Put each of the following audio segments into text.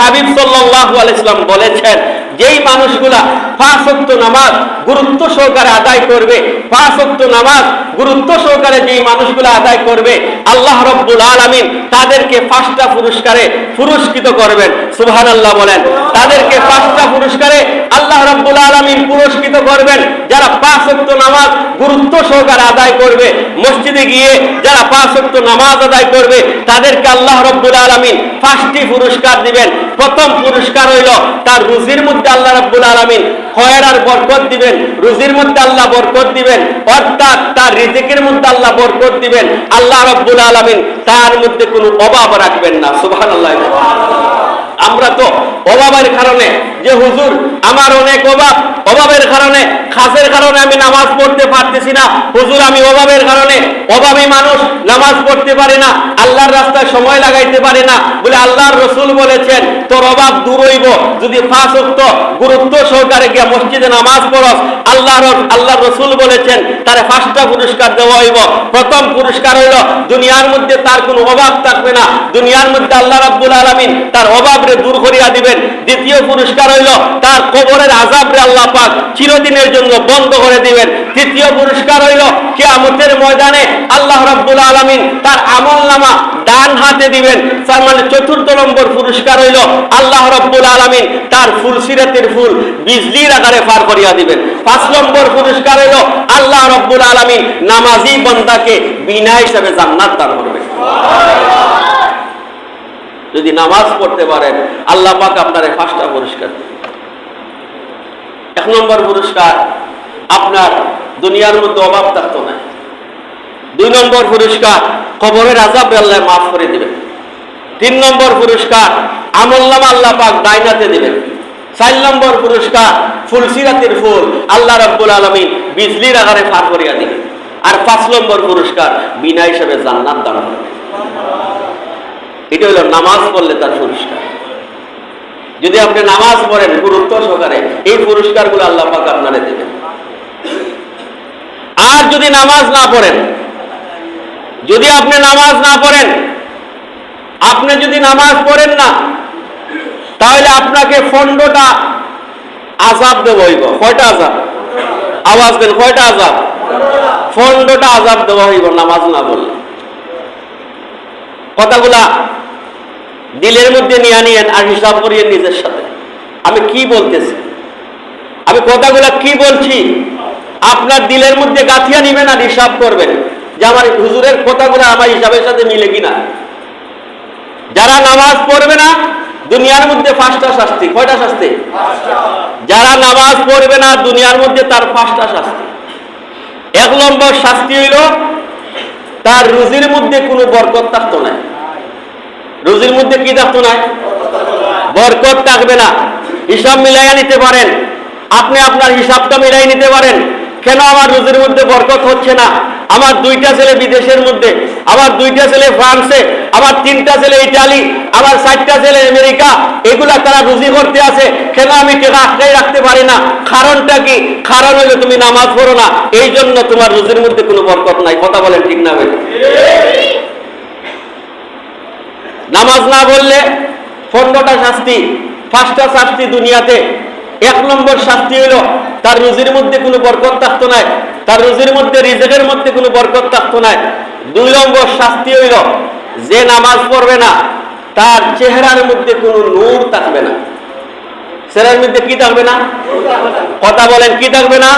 হাবিব সাল্লাহ আলাইসলাম বলেছেন যেই মানুষগুলা পাঁচ নামাজ গুরুত্ব সহকারে আদায় করবে পাঁচ নামাজ গুরুত্ব সহকারে যেই মানুষগুলো আদায় করবে, আল্লাহ রব্বুল আলামিন তাদেরকে পাঁচটা পুরস্কারে পুরস্কৃত করবেন। সুবহানাল্লাহ বলেন। তাদেরকে পাঁচটা পুরস্কারে আল্লাহ রব্বুল আলামিন পুরস্কৃত করবেন। যারা পাঁচ ওয়াক্ত নামাজ গুরুত্ব সহকারে আদায় করবে, মসজিদে গিয়ে যারা পাঁচ ওয়াক্ত নামাজ আদায় করবে, তাদেরকে আল্লাহ রব্বুল আলামিন পাঁচটি পুরস্কার দিবেন। প্রথম পুরস্কার হইল তার রুজির মধ্যে আল্লাহ রব্বুল আলামিন আর বরকত দিবেন, রুজির মধ্যে আল্লাহ বরকত দিবেন, অর্থাৎ তার রিজিকের মধ্যে আল্লাহ বরকত দিবেন, আল্লাহ রাব্বুল আলামিন তার মধ্যে কোনো অভাব রাখবেন না। সুবহানাল্লাহ। আমরা তো অভাবের কারণে, যে হুজুর আমার অনেক অভাব, অভাবের কারণে, খাসের কারণে আমি নামাজ পড়তে পারতেছি না। হুজুর, আমি অভাবের কারণে অভাবী মানুষ, নামাজ পড়তে পারে না, আল্লাহর রাস্তায় সময় লাগাইতে পারে না বলে আল্লাহর রসুল বলেছেন, তোর অভাব দূর হইব। যদি পাঁচ অক্ত গুরুত্ব সহকারে গিয়ে মসজিদে নামাজ পড়স, আল্লাহর আল্লাহর রসুল বলেছেন, তারে পাঁচটা পুরস্কার দেওয়া হইব। প্রথম পুরস্কার হইল, দুনিয়ার মধ্যে তার কোনো অভাব থাকবে না। দুনিয়ার মধ্যে আল্লাহ রাব্বুল আলামিন তার অভাবরে দূর করিয়া দিবেন। দ্বিতীয় পুরস্কার হইল, তার কবরের আযাবরে আল্লাহ পাক চিরদিনের জন্য বন্ধ করে দিবেন। তৃতীয় পুরস্কার হইল, কিয়ামতের ময়দানে আল্লাহ রাব্বুল আলামিন তার আমলনামা ডান হাতে দিবেন। তার মানে চতুর্থ নম্বর পুরস্কার হইল, আল্লাহ রাব্বুল আলামিন তার ফুল সিরাতের ফুল বিজলির আকারে পার করিয়া দিবেন। পাঁচ নম্বর পুরস্কার হইল, আল্লাহ রাব্বুল আলামিন নামাজি বান্দাকে বিনা হিসাবে জান্নাত দান করবে যদি নামাজ পড়তে পারেন, আল্লাহ পাক আপনার এই পাঁচটা পুরস্কার এক নম্বর পুরস্কার, আপনার দুনিয়ার মধ্যে অভাব থাকতো না। দুই নম্বর পুরস্কার, কবরের আজাব আল্লাহ মাফ করে দিবেন। তিন নম্বর পুরস্কার আমল্লাম আল্লাহ পাক ডাইনাতে দিবেন। চার নম্বর পুরস্কার ফুলসিরাতের ফুল আল্লাহ রাব্বুল আলামিন বিজলির আকারে ফার করিয়া দিবেন। আর পাঁচ নম্বর পুরস্কার বিনা হিসাবে জান্নাত দান করবেন। এটা হলো নামাজ পড়লে তার পুরস্কার। যদি আপনি নামাজ পড়েন, গুরুত্ব সহকারে, এই পুরস্কারগুলো আল্লাহ পাক আপনারে দেবেন। আর যদি নামাজ না পড়েন, যদি আপনি নামাজ না পড়েন, আপনি যদি নামাজ পড়েন না, তাহলে আপনাকে ফন্ডটা আজাব দেব, হইব। কয়টা আজাব আওয়াজ দেন, কয়টা আজাব ফন্ডটা আজাব দেওয়া হইব নামাজ না বললে কথাগুলা দিলের মধ্যে নিয়ে নিয়েন আর হিসাব করিয়ে নিজের সাথে। আমি কি বলতেছি? আমি কথাগুলা কি বলছি? আপনার দিলের মধ্যে গাঁথিয়া নিবেন আর হিসাব করবেন যে আমার হুজুরের কথাগুলো আমার হিসাবের সাথে মিলে কিনা। যারা নামাজ পড়বে না, দুনিয়ার মধ্যে পাঁচটা শাস্তি। কয়টা শাস্তি? যারা নামাজ পড়বে না, দুনিয়ার মধ্যে তার পাঁচটা শাস্তি। এক নম্বর শাস্তি হইল, তার রুজির মধ্যে কোনো বরকত থাকতো না। রুজির মধ্যে কি থাকতো না? বরকত থাকবে না। হিসাব মিলাইয়া নিতে পারেন। আপনি আপনার হিসাবটা মিলাই নিতে পারেন। কেন আমার রুজির মধ্যে বরকত হচ্ছে না? আমার দুইটা ছেলে বিদেশের মধ্যে, আমার দুইটা ছেলে ফ্রান্সে, আমার তিনটা ছেলে ইটালি, আমার চারটা ছেলে আমেরিকা, এগুলা তারা রুজি করতে আছে। কেন আমি টাকা আটকাই রাখতে পারি না? কারণটা কি? কারণ হলো তুমি নামাজ পড়ো না। এই জন্য তোমার রুজির মধ্যে কোনো বরকত নাই। কথা বলেন ঠিক না নামাজ না বললে পনেরোটা শাস্তি, পাঁচটা শাস্তি দুনিয়াতে। এক নম্বর শাস্তি হইল, তার রুজির মধ্যে কোনো বরকত থাকতো নাই, তার রুজির মধ্যে, রিজেকের মধ্যে কোনো বরকত থাকতো নাই। দুই নম্বর শাস্তি হইল, যে নামাজ পড়বে না, তার চেহারার মধ্যে কোনো নূর থাকবে না। চেহারার মধ্যে কি থাকবে না? কথা বলেন, কি থাকবে না?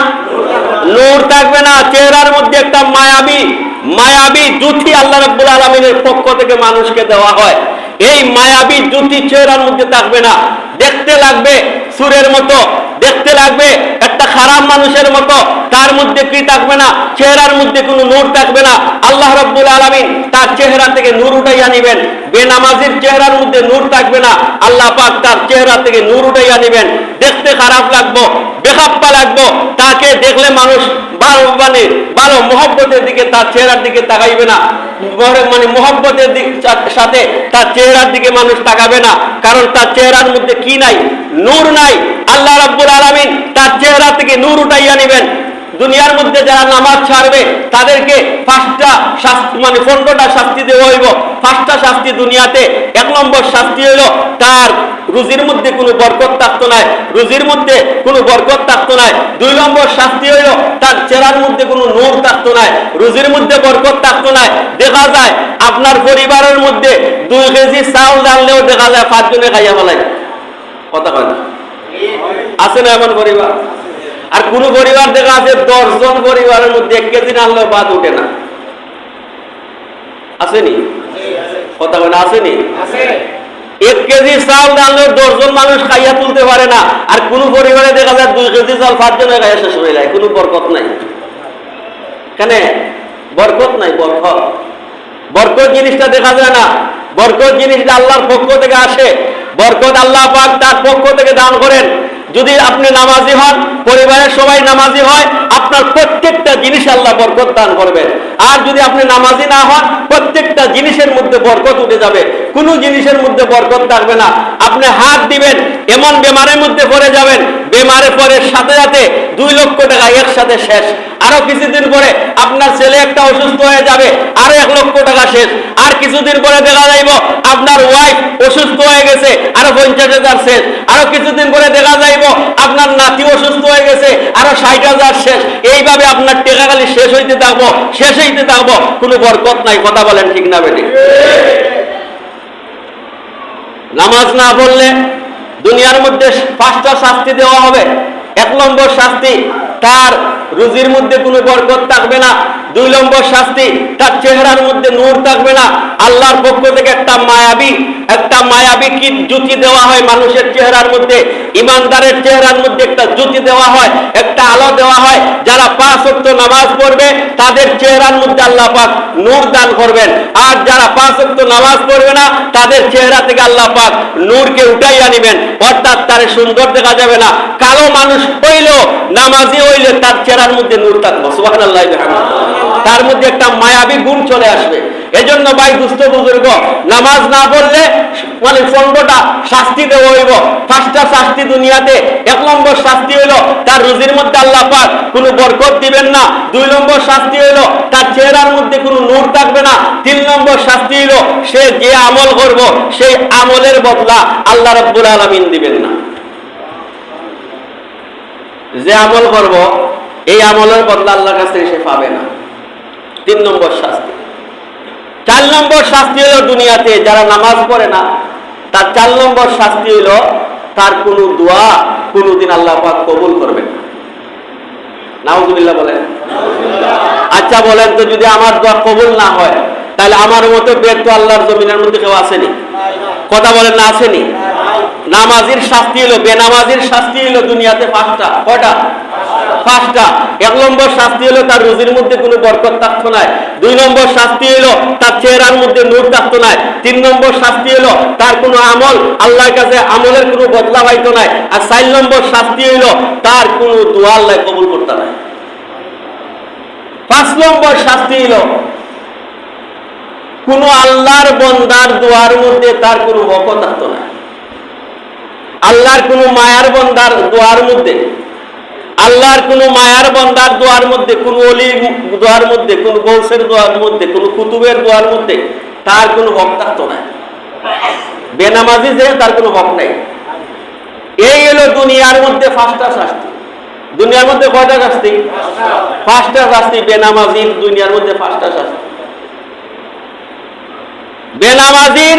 নূর থাকবে না। চেহারার মধ্যে একটা মায়াবী মায়াবী জুতি আল্লাহ রাব্বুল আলমিনের পক্ষ থেকে মানুষকে দেওয়া হয়। এই মায়াবী জুতি চেহারার মধ্যে থাকবে না। দেখতে লাগবে সুরের মতো। দেখতে লাগবে একটা খারাপ মানুষের মতো। তার মধ্যে কি থাকবে না? চেহারার মধ্যে কোনো নূর থাকবে না। আল্লাহ রব্বুল আলমিন তার চেহারা থেকে নূর উঠাইয়া নিবেন। বেনামাজির চেহারার মধ্যে নূর থাকবে না। আল্লাহ পাক তার চেহারা থেকে নূর উঠাইয়া নিবেন। দেখতে খারাপ লাগবো বেখাপ্পা লাগবো। তাকে দেখলে মানুষ ভালো মানে ভালো মহব্বতের দিকে, তার চেহারার দিকে তাকাইবে না। মানে মোহাম্মতের দিক সাথে তার চেহারার দিকে মানুষ তাকাবে না। কারণ তার চেহারার মধ্যে কি নাই? নূর নাই। আল্লাহ রাব্বুল আলমিন তার চেহারা থেকে নূর উঠাইয়া নেবেন। দুনিয়ার মধ্যে যারা নামাজ ছাড়বে, তাদেরকে পাঁচটা শাস্তি মানে পনেরোটা শাস্তি দেওয়া হইব। পাঁচটা শাস্তি দুনিয়াতে, এক নম্বর শাস্তি হইল তার রুজির মধ্যে কোনো বরকত থাকতো নাই, রুজির মধ্যে কোনো বরকত থাকতো নাই। দুই নম্বর শাস্তি হইল তার চেহারার মধ্যে কোনো নূর থাকতো নাই, রুজির মধ্যে বরকত থাকতো নাই। দেখা যায়, আপনার পরিবারের মধ্যে দুই কেজি চাউল ডাললেও দেখা যায় পাঁচজনে খাইয়া ফেলাই কথা কয় না? আছে না এমন পরিবার? আর কোন পরিবার দেখা আছে, দশজন পরিবারের মধ্যে এক কেজি না আনলেও বাদ উঠে না। আসেনি? কথা বলে আসেনি? এক কেজি চাউল আনলেও দশজন মানুষ খাইয়া তুলতে পারে না। আর কোন পরিবারে দেখা যায় দুই কেজি চাল পাঁচজনে খাইয়া শেষ হয়ে যায়, কোনো বরকত নাই। কেন? বরকত নাই, বরকত। বরকত জিনিসটা দেখা যায় না। বরকত জিনিসটা আল্লাহর পক্ষ থেকে আসে। বরকত আল্লাহ পাক তার পক্ষ থেকে দান করেন। যদি আপনি নামাজি হন, পরিবারের সবাই নামাজি হয়, আপনার প্রত্যেকটা জিনিস আল্লাহ বরকত দান করবেন। আর যদি আপনি নামাজি না হন, প্রত্যেকটা জিনিসের মধ্যে বরকত উঠে যাবে। কোনো জিনিসের মধ্যে বরকত থাকবে না। আপনি হাত দিবেন, এমন বেমারের মধ্যে পড়ে যাবেন, বেমারে পরে সাথে সাথে দুই লক্ষ টাকা একসাথে শেষ। আরও কিছুদিন পরে আপনার ছেলে একটা অসুস্থ হয়ে যাবে, আরও এক লক্ষ টাকা শেষ। আর কিছুদিন পরে দেখা যাইব, আপনার ওয়াইফ অসুস্থ হয়ে গেছে, আরও পঞ্চাশ হাজার শেষ। আরও কিছুদিন পরে দেখা যাইব, আপনার নাতি অসুস্থ হয়ে গেছে, আরও ষাট হাজার শেষ। এইভাবে আপনার টেকা খালি শেষ হইতে থাকব, শেষ হইতে থাকব। কোনো বরকত নাই, কথা বলেন ঠিক না বেটি নামাজ না পড়লে দুনিয়ার মধ্যে পাঁচটা শাস্তি দেওয়া হবে। এক নম্বর শাস্তি, তার রুজির মধ্যে কোনো বরকত থাকবে না, দুই নম্বর শাস্তি, তার চেহারার মধ্যে নূর থাকবে না। আল্লাহর পক্ষ থেকে একটা মায়াবী একটা মায়াবী কি জুতি দেওয়া হয় মানুষের চেহারার মধ্যে, ইমানদারের চেহারার মধ্যে একটা জুতি দেওয়া হয়, একটা আলো দেওয়া হয়। যারা পাঁচ ওয়াক্ত নামাজ পড়বে, তাদের চেহারার মধ্যে আল্লাহ পাক নূর দান করবেন। আর যারা পাঁচ ওয়াক্ত নামাজ পড়বে না, তাদের চেহারা থেকে আল্লাহ পাক নূরকে উঠাইয়া নিবেন। অর্থাৎ তার সুন্দর দেখা যাবে না। কালো মানুষ হইলেও, নামাজি হইলে তার চেহারার মধ্যে নূর থাকব, সুবহানাল্লাহ তার মধ্যে একটা মায়াবী গুণ চলে আসবে। এজন্য ভাই, দুস্থ বুজুর্গ, নামাজ না পড়লে মানে পনেরোটা শাস্তি দেওয়া হইব। পাঁচটা শাস্তি দুনিয়াতে, এক নম্বর শাস্তি হইল তার রুজির মধ্যে আল্লাহ পাক কোনো বরকত দিবেন না। দুই নম্বর শাস্তি হইল তার চেহারার মধ্যে কোনো নূর থাকবে না। তিন নম্বর শাস্তি হইল সে যে আমল করব, সেই আমলের বদলা আল্লাহ রব্বুল আলমিন দিবেন না। যে আমল করব এই আমলের বদলা আল্লাহর কাছ থেকে সে পাবে না। তিন নম্বর শাস্তি। চার নম্বর শাস্তি হলো দুনিয়াতে যারা নামাজ পড়ে না, তার চার নম্বর শাস্তি হলো তার কোনো দোয়া কোনোদিন আল্লাহ পাক কবুল করবেন নাউজুবিল্লাহ বলেন। আচ্ছা বলেন তো, যদি আমার দোয়া কবুল না হয়, তাহলে আমার মতো বেদ তো আল্লাহর জমিনের মধ্যে কেউ আসেনি? কথা বলেন, না আসেনি? নামাজির শাস্তি হলো, বেনামাজির শাস্তি হলো দুনিয়াতে পাঁচটা কটা পাঁচটা। এক নম্বর শাস্তি হলো তার রুজির মধ্যে কোনো বরকত থাকতো না। দুই নম্বর শাস্তি হলো তার চেহারার মধ্যে নূর থাকতো না। তিন নম্বর শাস্তি হলো তার কোনো আমল আল্লাহর কাছে আমলের কোনো বদলা পাইতো না। আর চার নম্বর শাস্তি হলো তার কোনো দোয়া আল্লাহ কবুল করতে না। পাঁচ নম্বর শাস্তি হলো কোন আল্লাহর বন্দার দোয়ার মধ্যে তার কোনো বকত থাকতো না। আল্লাহর কোন মায়ার বন্দার দোয়ার মধ্যে আল্লাহর কোন মায়ার বন্দার দোয়ার মধ্যে, কোন অলি দোয়ার মধ্যে, কোন গৌসের দোয়ার মধ্যে, কোন কুতুবের দোয়ার মধ্যে তার কোনো হক থাকতো বেনামাজি যে, তার কোনো হক নাই। এই হলো দুনিয়ার মধ্যে পাঁচটা শাস্তি। দুনিয়ার মধ্যে কয়টা শাস্তি? পাঁচটা শাস্তি, বেনামাজির দুনিয়ার মধ্যে পাঁচটা শাস্তি। বেনামাজির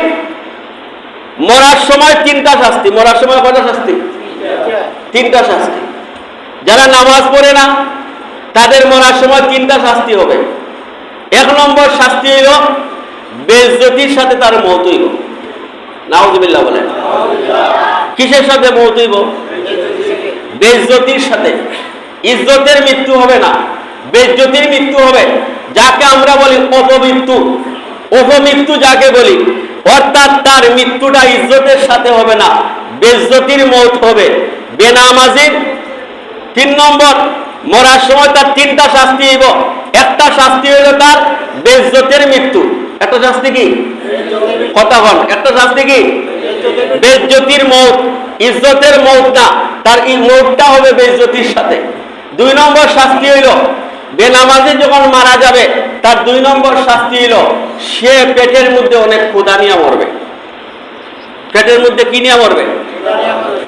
মরার সময় তিনটা শাস্তি। মরার সময় কয়টা শাস্তি? তিনটা শাস্তি। যারা নামাজ পড়ে না, তাদের মরার সময় তিনটা শাস্তি হবে। এক নম্বর শাস্তি হইল, বেজ্জতির সাথে তার মৌত হইব নাউজুবিল্লাহ বলেন। কিসের সাথে মৌত হইব? বেজ্জতির সাথে। ইজ্জতের মৃত্যু হবে না, বেজ্জতির মৃত্যু হবে। যাকে আমরা বলি অপমৃত্যু। অপমৃত্যু যাকে বলি, অর্থাৎ তার মৃত্যুটা ইজ্জতের সাথে হবে না, বেজ্জতির মত হবে। বেনামাজির তিন নম্বর, মরার সময় তার তিনটা শাস্তি হইব। একটা শাস্তি হইল তার বেজ্জতের মৃত্যু। একটা শাস্তি কি? কথা বল। একটা শাস্তি কি? বেজ্জতির মৌত। ইজ্জতের মৌত না তার এই মৌতটা হবে বেজ্জতির সাথে। দুই নম্বর শাস্তি হইল, বেনামাজি যখন মারা যাবে, তার দুই নম্বর শাস্তি হইল, সে পেটের মধ্যে অনেক ক্ষুদা নিয়ে মরবে। পেটের মধ্যে কি নিয়ে মরবে?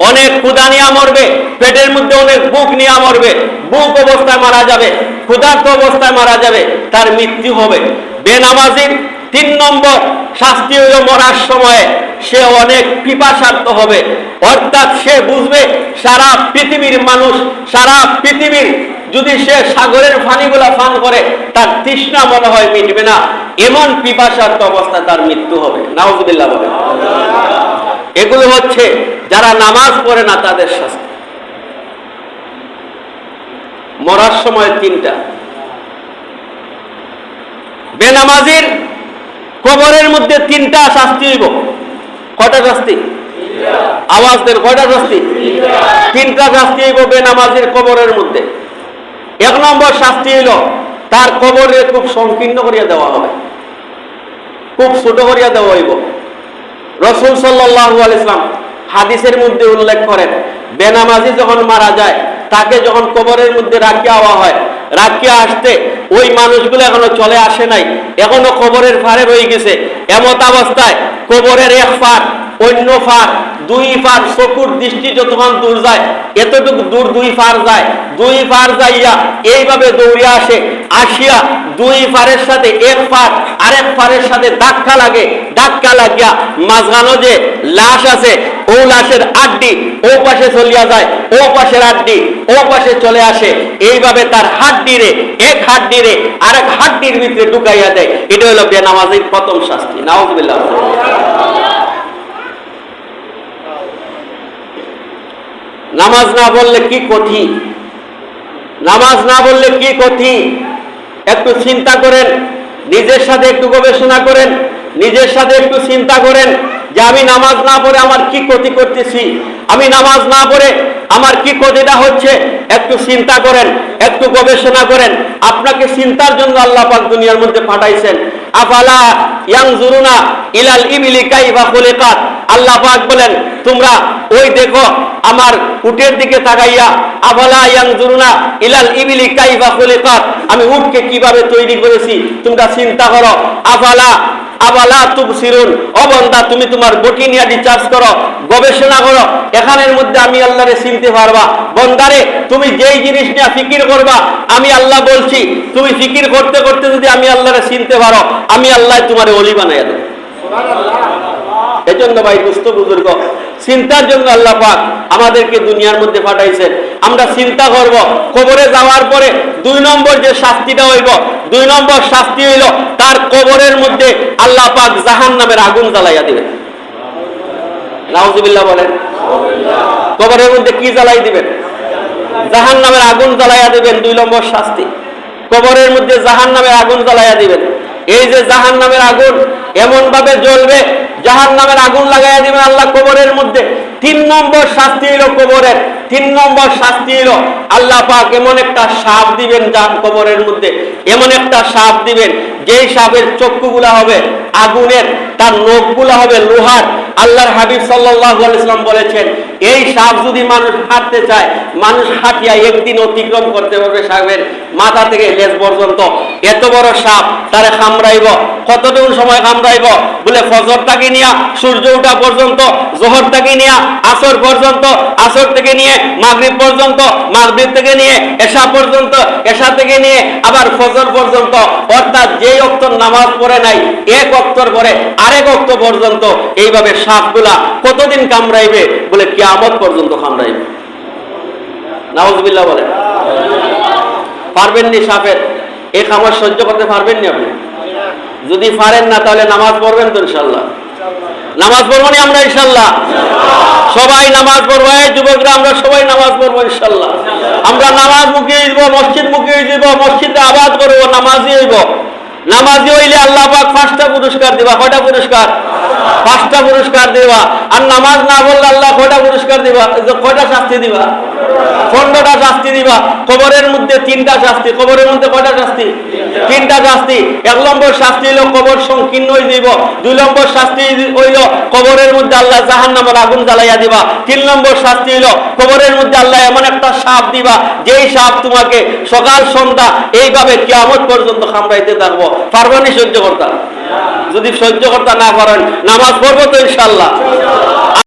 অনেক ক্ষুদা নিয়ে মরবে, পেটের মধ্যে অনেক বুক নিয়ে মরবে বুক অবস্থায় মারা যাবে, ক্ষুধার্ত অবস্থায় মারা যাবে, তার মৃত্যু হবে। বেনামাজির তিন নম্বর শাস্তি হইল মরার সময়ে সে অনেক পিপাসার্থ হবে। অর্থাৎ সে বুঝবে, সারা পৃথিবীর মানুষ, সারা পৃথিবীর যদি সে সাগরের পানিগুলা ফান করে, তার তৃষ্ণা মনে হয় মিটবে না। এমন পিপাসার্থ অবস্থায় তার মৃত্যু হবে। নাউজুবিল্লাহ বলে এগুলো হচ্ছে যারা নামাজ পড়ে না তাদের শাস্তি। মরার সময় তিনটা। বেনামাজির কবরের মধ্যে তিনটা শাস্তি হইব। কটা শাস্তি? আওয়াজ দেন কয়টা শাস্তি? তিনটা শাস্তি হইব বেনামাজির কবরের মধ্যে। এক নম্বর শাস্তি হইল, তার কবরে খুব সংকীর্ণ করিয়া দেওয়া হবে। খুব ছোট করিয়া দেওয়া হইব। রসুল সাল্লাহু আলাইসলাম হাদিসের মধ্যে উল্লেখ করেন, বেনামাজি যখন মারা যায়, তাকে যখন কবরের মধ্যে রাখিয়া হওয়া হয়, রাখিয়া আসতে ওই মানুষগুলো এখনও চলে আসে নাই। এখনও কবরের ফারে রয়ে গেছে। এমত অবস্থায় কবরের এক ফার অন্য ফার দুই ফার চকুর দৃষ্টি যতক্ষণ দূর যায়, এতটুকু দূর দুই ফার যায়। দুই ফার যাইয়া এইভাবে দৌড়িয়া আসে, আসিয়া দুই ফারের সাথে এক ফার আরেক ফারের সাথে ধাক্কা লাগে। ধাক্কা লাগিয়া মাঝখানো যে লাশ আছে, ও লাশের আড্ডি ও পাশে চলিয়া যায়, ও পাশের আড্ডি ও পাশে চলে আসে। এইভাবে তার হাড্ডি রে এক হাড্ডি রে আরেক হাড্ডির ভিতরে ঢুকাইয়া দেয়। এটা হলো বেনামাজির প্রথম শাস্তি। নাউজুবিল্লাহ। নামাজ না বললে কি কঠি নামাজ না বললে কি কঠি একটু চিন্তা করেন, নিজের সাথে একটু গবেষণা করেন, নিজের সাথে একটু চিন্তা করেন যে আমি নামাজ না পড়ে আমার কি ক্ষতি করতেছি? আমি নামাজ না পড়ে আমার কি ক্ষতিটা হচ্ছে? একটু চিন্তা করেন, একটু গবেষণা করেন। আপনাকে চিন্তার জন্য আল্লাহ পাক দুনিয়ার মধ্যে পাঠাইছেন। আফালা ইয়ানজুরুনা ইলাল ইবিলি কাইফা খুলিকাত। আল্লাহ পাক বলেন, তোমরা ওই দেখো, আমার উটের দিকে তাকাইয়া, আফালা ইয়ানজুরুনা ইলাল ইবিলি কাইফা খুলিকাত। আমি উটকে কীভাবে তৈরি করেছি? তোমরা চিন্তা করো। আফালা আবালা তুমি তোমার বটি নিয়ে রিচার্জ করো গবেষণা করো এখানের মধ্যে আমি আল্লাহরে চিনতে পারবা। বন্দারে তুমি যেই জিনিস নিয়ে ফিকির করবা আমি আল্লাহ বলছি তুমি ফিকির করতে করতে যদি আমি আল্লাহরে চিনতে পারো আমি আল্লাহ তোমার অলি বানাই দেবো। এই জন্য ভাই দুস্থ বুজুর্গ চিন্তার জন্য আল্লাহ পাক আমাদেরকে দুনিয়ার মধ্যে পাঠাইছেন। আমরা চিন্তা করব, কবরে যাওয়ার পরে দুই নম্বর যে শাস্তিটা হইব, দুই নম্বর শাস্তি হইল তার কবরের মধ্যে আল্লাহ পাক জাহান নামের আগুন জ্বালাইয়া দিবেন নাউজুবিল্লাহ বলেন। কবরের মধ্যে কি জ্বালাই দিবেন? জাহান নামের আগুন জ্বালাইয়া দিবেন, দুই নম্বর শাস্তি। কবরের মধ্যে জাহান নামের আগুন জ্বালাইয়া দিবেন। এই যে জাহান নামের আগুন এমন ভাবে জ্বলবে জাহান নামের আগুন লাগাইয়া দিবেন আল্লাহ কবরের মধ্যে। তিন নম্বর শাস্তি এলো কবরের। তিন নম্বর শাস্তি এলো আল্লাহ পাক এমন একটা সাপ দিবেন যার কবরের মধ্যে। এমন একটা সাপ দিবেন, যেই সাপের চক্ষুগুলা হবে আগুনের, তার নখগুলা হবে লোহার আল্লাহর হাবিব সাল্লাল্লাহু আলাইহি সাল্লাম বলেছেন, এই সাপ যদি মানুষ হাঁটতে চায়, মানুষ হাঁটিয়া একদিন অতিক্রম করতে পারবে সাপের মাথা থেকে লেজ পর্যন্ত। এত বড় সাপ, তারে কামড়াইব, কতটুকু সময় কামড়াইব? বলে ফজরটাকে নিয়ে, সূর্য ওঠা পর্যন্ত জোহরটাকে নিয়ে, আসর পর্যন্ত, আসর থেকে নিয়ে মাগরিব পর্যন্ত, মাগরিব থেকে নিয়ে এশা পর্যন্ত, এশা থেকে নিয়ে আবার ফজর পর্যন্ত। অর্থাৎ যেই অক্তর নামাজ পড়ে নাই, এক অক্তর পরে আরেক অক্ত পর্যন্ত এইভাবে সাপগুলা কতদিন কামড়াইবে বলে কিয়ামত পর্যন্ত কামড়াইবে। নাউজবিল্লাহ বলে পারবেননি সাপের? এই খাবার সহ্য করতে পারবেননি আপনি? যদি পারেন না তাহলে নামাজ পড়বেন তো ইনশাল্লাহ নামাজ পড়ব নি আমরা ইনশাল্লাহ সবাই নামাজ পড়ব যুবকরা, আমরা সবাই নামাজ পড়ব ইনশাল্লাহ আমরা নামাজ মুখিয়ে দিব মসজিদ মুখিয়ে দিব মসজিদে আবাদ করব নামাজি হইব। নামাজি হইলে আল্লাহ পাক পাঁচটা পুরস্কার দিবা, কয়টা পুরস্কার? পাঁচটা পুরস্কার দিবা। আর নামাজ না বললে আল্লাহ কয়টা পুরস্কার দিবা? কয়টা শাস্তি দিবা? পনেরোটা শাস্তি দিবা। কবরের মধ্যে তিনটা শাস্তি। কবরের মধ্যে কয়টা শাস্তি? তিনটা শাস্তি। এক নম্বর শাস্তি হইল কবর সংকীর্ণ হয়ে দিব দুই নম্বর শাস্তি হইল কবরের মধ্যে আল্লাহ জাহান নামের আগুন জ্বালাইয়া দিবা। তিন নম্বর শাস্তি হইল কবরের মধ্যে আল্লাহ এমন একটা সাপ দিবা, যেই সাপ তোমাকে সকাল, সন্ধ্যা এইভাবে কিয়ামত পর্যন্ত খামড়াইতে থাকব। পারবানি সহ্য করতা? যদি সহ্য করতে না পারেন নামাজ পড়ব তো ইনশাল্লাহ